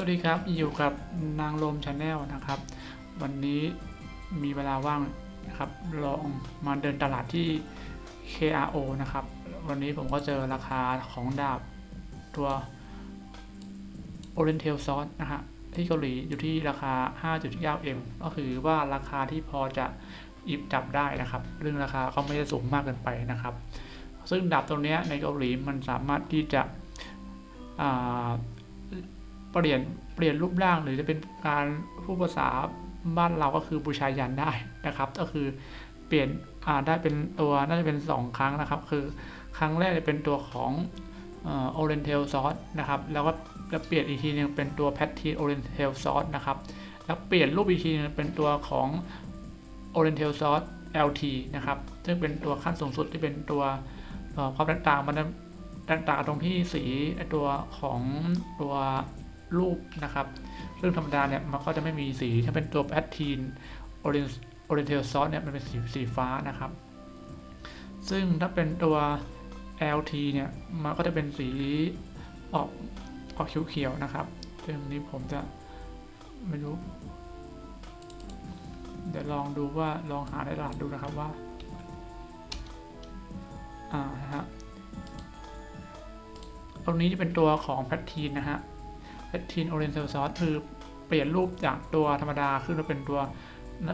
วัสดีครับ อยู่กับนางลมชาแนลนะครับ วันนี้มีเวลาว่างนะครับ ลองมาเดินตลาดที่ KRO นะครับ วันนี้ผมก็เจอราคาของดาบตัว Oriental Sauce นะฮะที่เกาหลีอยู่ที่ราคา 5.9M ก็คือว่าราคาที่พอจะหยิบจับได้นะครับ เรื่องราคาก็ไม่ได้สูงมากเกินไปนะครับ ซึ่งดาบตัวนี้ในเกาหลีมันสามารถที่จะอ่า เปลี่ยนเปลี่ยนรูปร่างหรือจะเป็นการพูดภาษาบ้านเราก็คือบูชายันได้นะครับ ก็คือเปลี่ยนได้เป็นตัวน่าจะเป็น 2 ครั้งนะครับ คือครั้งแรกจะเป็นตัวของเอเรนเทลซอสนะครับ แล้วก็จะเปลี่ยนอีกทีหนึงเป็นตัวแพททีโอเรนเทลซอสนะครับ แล้วเปลี่ยนรูปอีกทีหนึงเป็นตัวของโอเรนเทลซอส LT นะครับ ซึ่งเป็นตัวขั้นสูงสุดที่เป็นตัวความแตกต่างมันแตกต่างตรงที่สีตัวของตัว รูปนะครับซึ่งธรรมดาเนี่ยมันก็จะไม่มีสี ถ้าเป็นตัวแพททีนโอเรนโอเรนเทลซอสเนี่ยมันเป็นสีสีฟ้านะครับ ซึ่งถ้าเป็นตัว LT เนี่ยมันก็จะเป็นสีออกออกเขียวๆนะครับซึ่งอันนี้ผมจะไม่รู้ เดี๋ยวลองดูว่าลองหาในตลาดดูนะครับว่า อ่าฮะตรงนี้จะเป็นตัวของแพททีนนะฮะ แพททีนโอเรนเทลซอสคือเปลี่ยนรูปจากตัวธรรมดาขึ้นมาเป็นตัว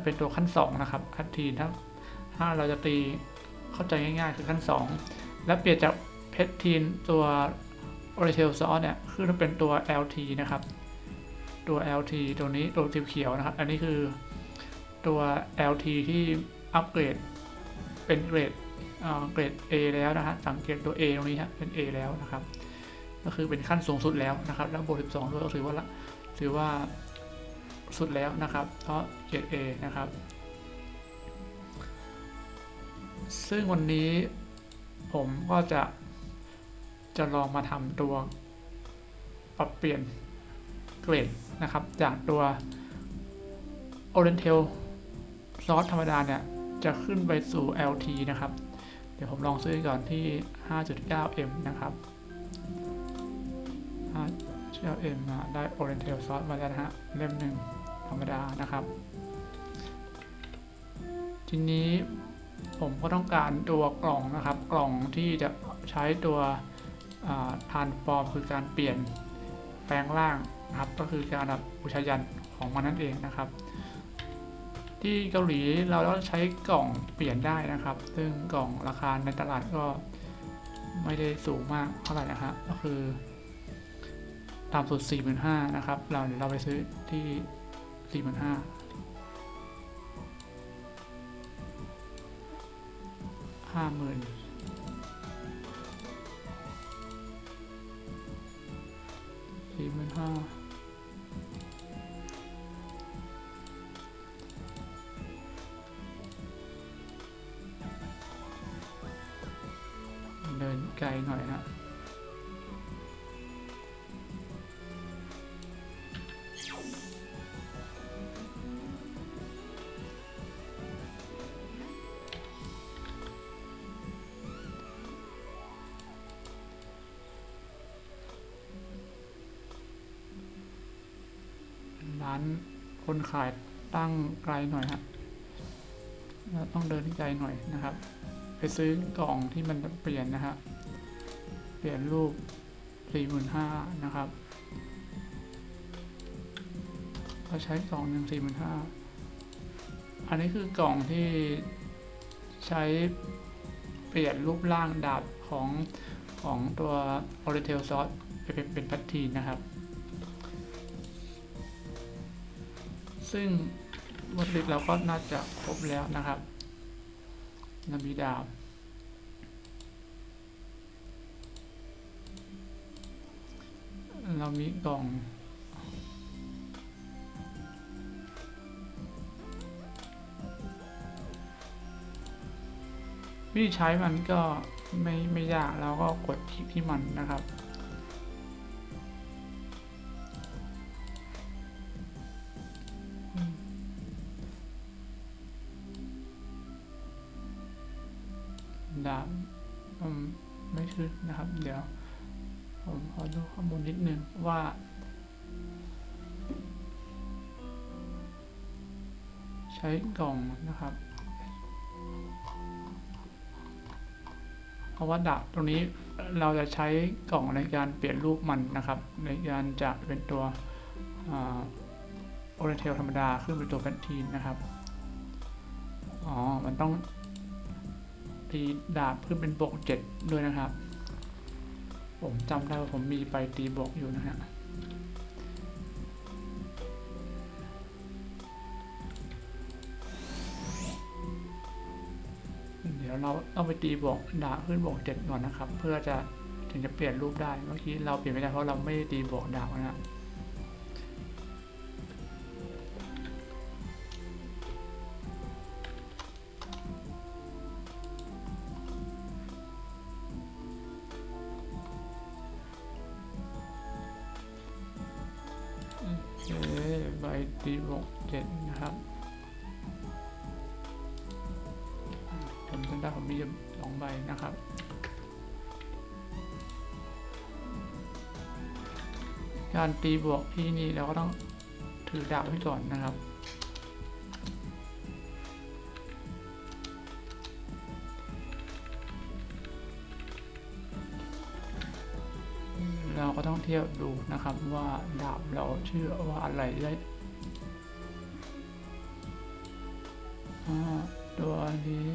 เป็นตัวขั้น 2 นะครับแพททีนถ้าถ้าเราจะตีเข้าใจง่ายๆ คือขั้น 2 แล้วเปลี่ยนจากแพททีนตัวโอเรนเทลซอสเนี่ยขึ้นมาเป็นตัว LT นะครับ ตัว LT ตัวนี้ตัวสีเขียวนะครับ อันนี้คือตัว LT ที่อัปเกรดเป็นเกรดเอ่อเกรด A แล้วนะฮะสังเกตตัว A ตรงนี้ฮะเป็น A แล้วนะครับ ก็คือเป็นขั้นสูงสุดแล้วนะครับ แล้วบวก 12 ด้วยก็ถือว่าถือว่าสุดแล้วนะครับ เพราะเกรด A นะครับ ซึ่งวันนี้ผมก็จะจะลองมาทำตัวปรับเปลี่ยนเกรดนะครับ จากตัว Oriental ซอสธรรมดาเนี่ย จะขึ้นไปสู่ LT นะครับ เดี๋ยวผมลองซื้อก่อนที่ 5.9M นะครับ เชื่อเอ็มมาได้ Oriental Sauce มาแล้วนะฮะ เล่มหนึ่งธรรมดานะครับ ทีนี้ผมก็ต้องการตัวกล่องนะครับ กล่องที่จะใช้ตัวทานฟอร์มคือการเปลี่ยนแปลงร่างนะครับ ก็คือการแบบอุชยันของมันนั่นเองนะครับ ที่เกาหลีเราต้องใช้กล่องเปลี่ยนได้นะครับ ซึ่งกล่องราคาในตลาดก็ไม่ได้สูงมากเท่าไหร่นะครับก็คือ ตามสุด4 5 0 0นะครับ เราเดี๋ยวเราไปซื้อที่45,000ห้าหมื่นสี่หมื่นห้า ร้านคนขายตั้งไกลหน่อยฮะต้องเดินไกลหน่อยนะครับ ไปซื้อกล่องที่มันเปลี่ยนนะฮะเปลี่ยนรูปสี่หมื่นห้านะครับก็ใช้กล่องหนึ่งสี่หมื่นห้าอันนี้คือกล่องที่ใช้เปลี่ยนรูปร่างดาบของของตัว o r i e n t a l Sauce เป็นเป็นพัททีนะครับ ซึ่งวัตถุดิบเราก็น่าจะครบแล้วนะครับเรามีดาบเรามีกล่อง วิธีใช้มันก็ไม่ไม่ยากเราก็กดคลิกที่มันนะครับ ดาบผไม่ขึ้นนะครับ เดี๋ยว ผมขอดูข้อมูลนิดนึงว่าใช้กล่องนะครับเพราะว่าดาบตรงนี้เราจะใช้กล่องในการเปลี่ยนรูปมันนะครับ ในการจะเป็นตัวโอเรนเทลธรรมดาขึ้นเป็นตัวแฟนทีนนะครับ อ๋อ มันต้อง ตีดาบขึ้นเป็นบวกเจ็ดด้วยนะครับ ผมจำได้ว่าผมมีไปตีบวกอยู่นะฮะเดี๋ยวเราต้องไปตีบวกดาบขึ้นบวกเจ็ดก่อนนะครับ เพื่อจะถึงจะเปลี่ยนรูปได้เมื่อกี้เราเปลี่ยนไม่ได้เพราะเราไม่ได้ตีบวกดาบนะ เอใบตีบวกเจ็ดนะครับผมจำได้ผมมีอยู่สองใบนะครับการตีบวกที่นี่เราก็ต้องถือดาบไว้ก่อนนะครับ เราก็ต้องเทียบดูนะครับว่าดาบเราชื่อว่าอะไรได้ตัวนี้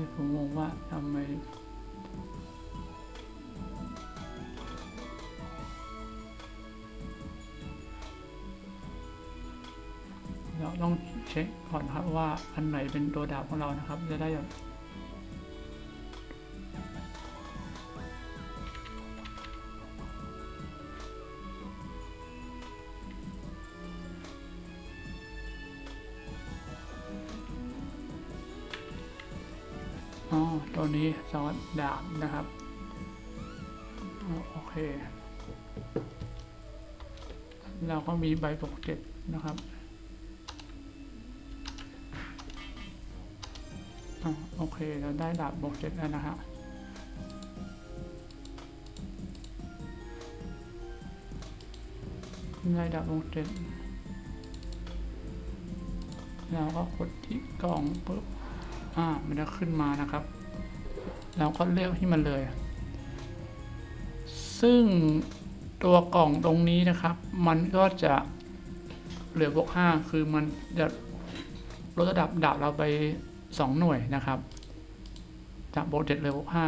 ที่ผมงงว่าทำไมเราต้องเช็คก่อนครับว่าอันไหนเป็นตัวดาบของเรานะครับ จะได้แบบ อ๋อตัวนี้ซอสดาบนะครับอโอเค เราก็มีใบปกเจ็ดนะครับอโอเค เราได้ดาบบวกเจ็ดแล้วนะฮะได้ดาบบวกเจ็ดเราก็กดที่กล่องปุ๊บ อ่ามันจะขึ้นมานะครับ เราก็เลือกที่มันเลย ซึ่งตัวกล่องตรงนี้นะครับ มันก็จะเหลือบวกห้าคือมันจะลดระดับดาบเราไปสองหน่วยนะครับจากบวกเจ็ดเลยบวกห้า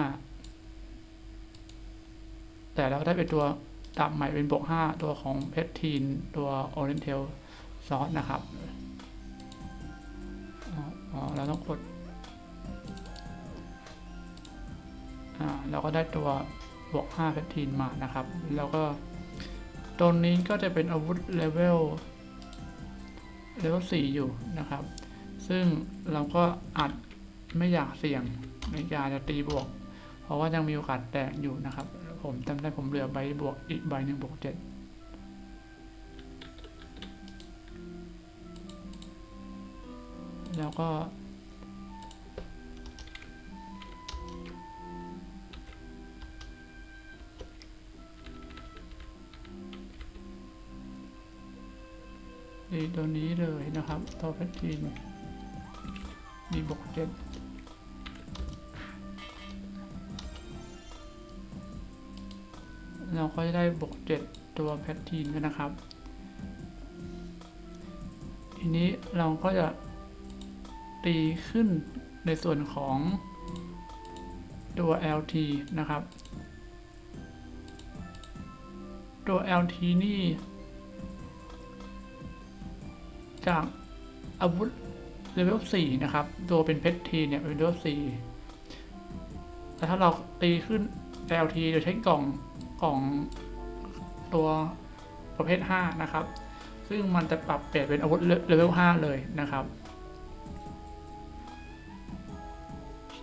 แต่เราได้เป็นตัวดาบใหม่เป็นบวกห้าตัวของเพชรทีนตัวโอเรนเทลซอสนะครับอ๋อเราต้องกด เราก็ได้ตัวบวกห้าเพทีนมานะครับ แล้วก็ตัวนี้ก็จะเป็นอาวุธเลเวลเลเวลสี่อยู่นะครับ ซึ่งเราก็อาจไม่อยากเสี่ยงในการจะตีบวก เพราะว่ายังมีโอกาสแตกอยู่นะครับ ผมจำได้ผมเหลือใบบวกอีกใบหนึ่งบวกเจ็ดแล้วก็ีตัวนี้เลยนะครับตัวแพททีนมีบวกเจ็ดเราก็จะได้บวกเจ็ดตัวแพททีนด้วยนะครับ ทีนี้เราก็จะตีขึ้นในส่วนของตัว LT นะครับ ตัว LT นี่ จากอาวุธเลเวล4นะครับตัวเป็นเพชรทีเนี่ยเป็นเลเวล4แต่ถ้าเราตีขึ้น LT โดยใช้กล่องกล่องตัวประเภท 5 นะครับ ซึ่งมันจะปรับเปลี่ยนเป็นอาวุธเลเวล 5 เลยนะครับ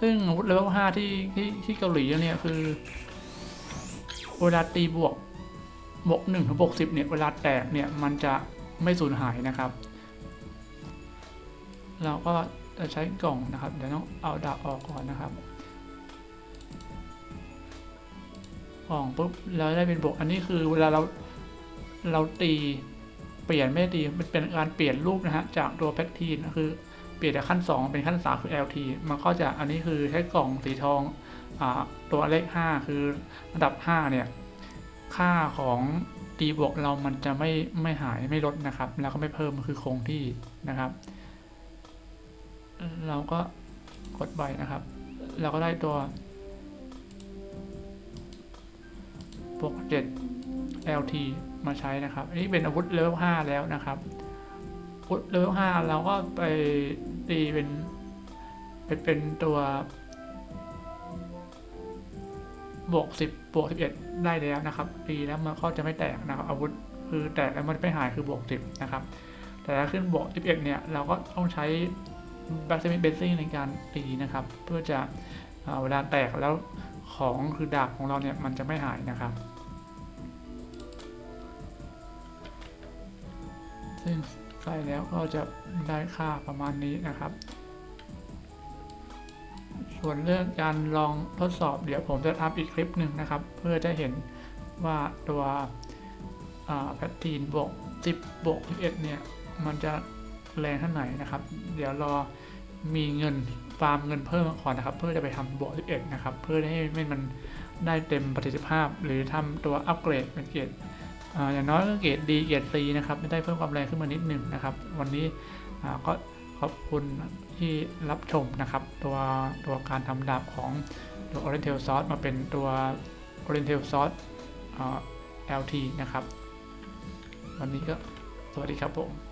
ซึ่งอาวุธเลเวล 5 ที่ที่ที่เกาหลีเนี่ยคือ เวลาตีบวกบวก1ถึงบวก10เนี่ย เวลาแตกเนี่ย มันจะไม่สูญหายนะครับ เราก็จะใช้กล่องนะครับ เดี๋ยวต้องเอาดาบออกก่อนนะครับกล่องปุ๊บแล้วได้เป็นบวก อันนี้คือเวลาเราเราตีเปลี่ยนไม่ได้ตีมันเป็นการเปลี่ยนรูปนะฮะจากตัวแพททีนคือเปลี่ยนจากขั้น 2 เป็นขั้น 3 คือ LT มันก็จะอันนี้คือใช้กล่องสีทองอตัวเลข 5 คือระดับ 5 เนี่ย ค่าของตีบวกเรามันจะไม่ไม่หายไม่ลดนะครับ แล้วก็ไม่เพิ่มมันคือคงที่นะครับ เราก็กดไปนะครับ เราก็ได้ตัวบวก7 LT มาใช้นะครับ อันนี้เป็นอาวุธเลเวล5แล้วนะครับอาวุธเลเวล5เราก็ไปตีเป็นเป็นเป็นตัวบวก10บวก11 ได้แล้วนะครับตีแล้วมันก็จะไม่แตกนะครับ อาวุธคือแตกแล้วมันไม่หายคือบวก10นะครับ แต่ถ้าขึ้นบวก11เนี่ย เราก็ต้องใช้ แบ็กเซมิเบสซิ่งในการตีนะครับ เพื่อจะเอเวลาแตกแล้วของคือดาบของเราเนี่ยมันจะไม่หายนะครับ ซึ่งใส่แล้วก็จะได้ค่าประมาณนี้นะครับ ส่วนเรื่องการลองทดสอบเดี๋ยวผมจะทำอีกคลิปหนึ่งนะครับ เพื่อจะเห็นว่าตัวแพททีนบวก10บวก11เนี่ย มันจะ แรงเท่าไหร่นะครับ เดี๋ยวรอมีเงินฟาร์มเงินเพิ่มก่อนนะครับ เพื่อจะไปทำบวก11นะครับ เพื่อให้ให้มันได้เต็มประสิทธิภาพ หรือทำตัวอัปเกรดเป็นเกรดอย่างน้อยก็เกรดดีเกรด C นะครับไม่ได้เพิ่มความแรงขึ้นมานิดหนึ่งนะครับ วันนี้ก็ขอบคุณที่รับชมนะครับ ตัวตัวการทำดาบของตัว Oriental Sauce มาเป็นตัว Oriental Sauce อ่า LT นะครับ วันนี้ก็สวัสดีครับผม